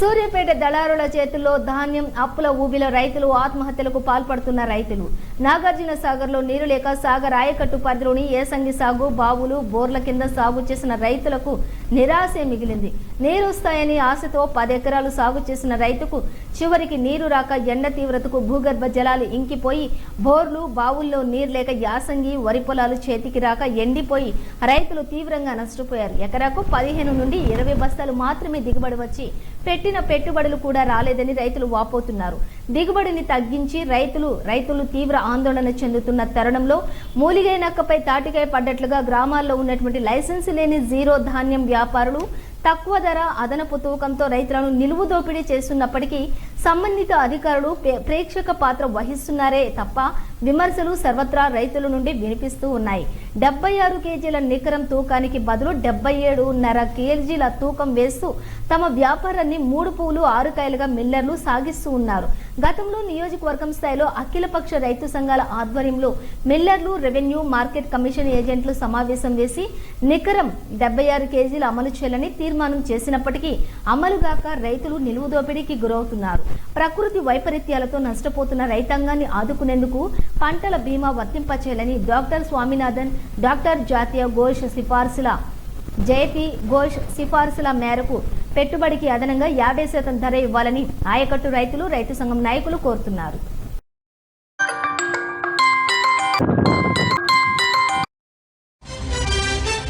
సూర్యాపేట దళారుల చేతుల్లో ధాన్యం అప్పుల ఊబిలో రైతులు ఆత్మహత్యలకు పాల్పడుతున్న రైతులు. నాగార్జున సాగర్లో నీరు లేక సాగర్ ఆయకట్టు పరిధిలోని ఏసంగి సాగు బావులు బోర్ల కింద సాగు చేసిన రైతులకు నిరాశే మిగిలింది. నీరు వస్తాయని ఆశతో పది ఎకరాలు సాగు చేసిన రైతుకు చివరికి నీరు రాక ఎండ తీవ్రతకు భూగర్భ జలాలు ఇంకిపోయి బోర్లు బావుల్లో నీరు లేక యాసంగి వరి పొలాలు చేతికి రాక ఎండిపోయి రైతులు తీవ్రంగా నష్టపోయారు. ఎకరాకు పదిహేను నుండి ఇరవై బస్తాలు మాత్రమే దిగుబడి వచ్చి పెట్టి పెట్టిన పెట్టుబడులు కూడా రాలేదని రైతులు వాపోతున్నారు. దిగుబడిని తగ్గించి రైతులు రైతులు తీవ్ర ఆందోళన చెందుతున్న తరుణంలో మూలిగై నక్కపై తాటికాయ పడ్డట్లుగా గ్రామాల్లో ఉన్నటువంటి లైసెన్స్ లేని జీరో ధాన్యం వ్యాపారులు తక్కువ ధర అదనపు తూకంతో రైతులను నిలువు దోపిడీ చేస్తున్నప్పటికీ సంబంధిత అధికారులు ప్రే- ప్రేక్షక పాత్ర వహిస్తున్నారే తప్ప విమర్శలు సర్వత్రా రైతుల నుండి వినిపిస్తూ ఉన్నాయి. డెబ్బై ఆరు కేజీల నికరం తూకానికి బదులు డెబ్బై ఏడున్నర కేజీల తూకం వేస్తూ తమ వ్యాపారాన్ని మూడు పూలు ఆరు కాయలుగా మిల్లర్లు సాగిస్తూ ఉన్నారు. గతంలో నియోజకవర్గం స్థాయిలో అఖిలపక్ష రైతు సంఘాల ఆధ్వర్యంలో మిల్లర్లు రెవెన్యూ మార్కెట్ కమిషన్ ఏజెంట్లు సమావేశం వేసి నికరం డెబ్బై ఆరు కేజీలు అమలు చేయాలని తీర్మానం చేసినప్పటికీ అమలుగాక రైతులు నిలువు దోపిడీకి గురవుతున్నారు. ప్రకృతి వైపరీత్యాలతో నష్టపోతున్న రైతాంగాన్ని ఆదుకునేందుకు పంటల బీమా వర్తింపచేయాలని డాక్టర్ స్వామినాథన్ డాక్టర్ జాతీయ ఘోష్ సిఫార్సుల జయతి ఘోష్ సిఫార్సుల మేరకు పెట్టుబడికి అదనంగా యాభై శాతం ధర ఇవ్వాలని ఆయకట్టు రైతులు రైతు సంఘం నాయకులు కోరుతున్నారు.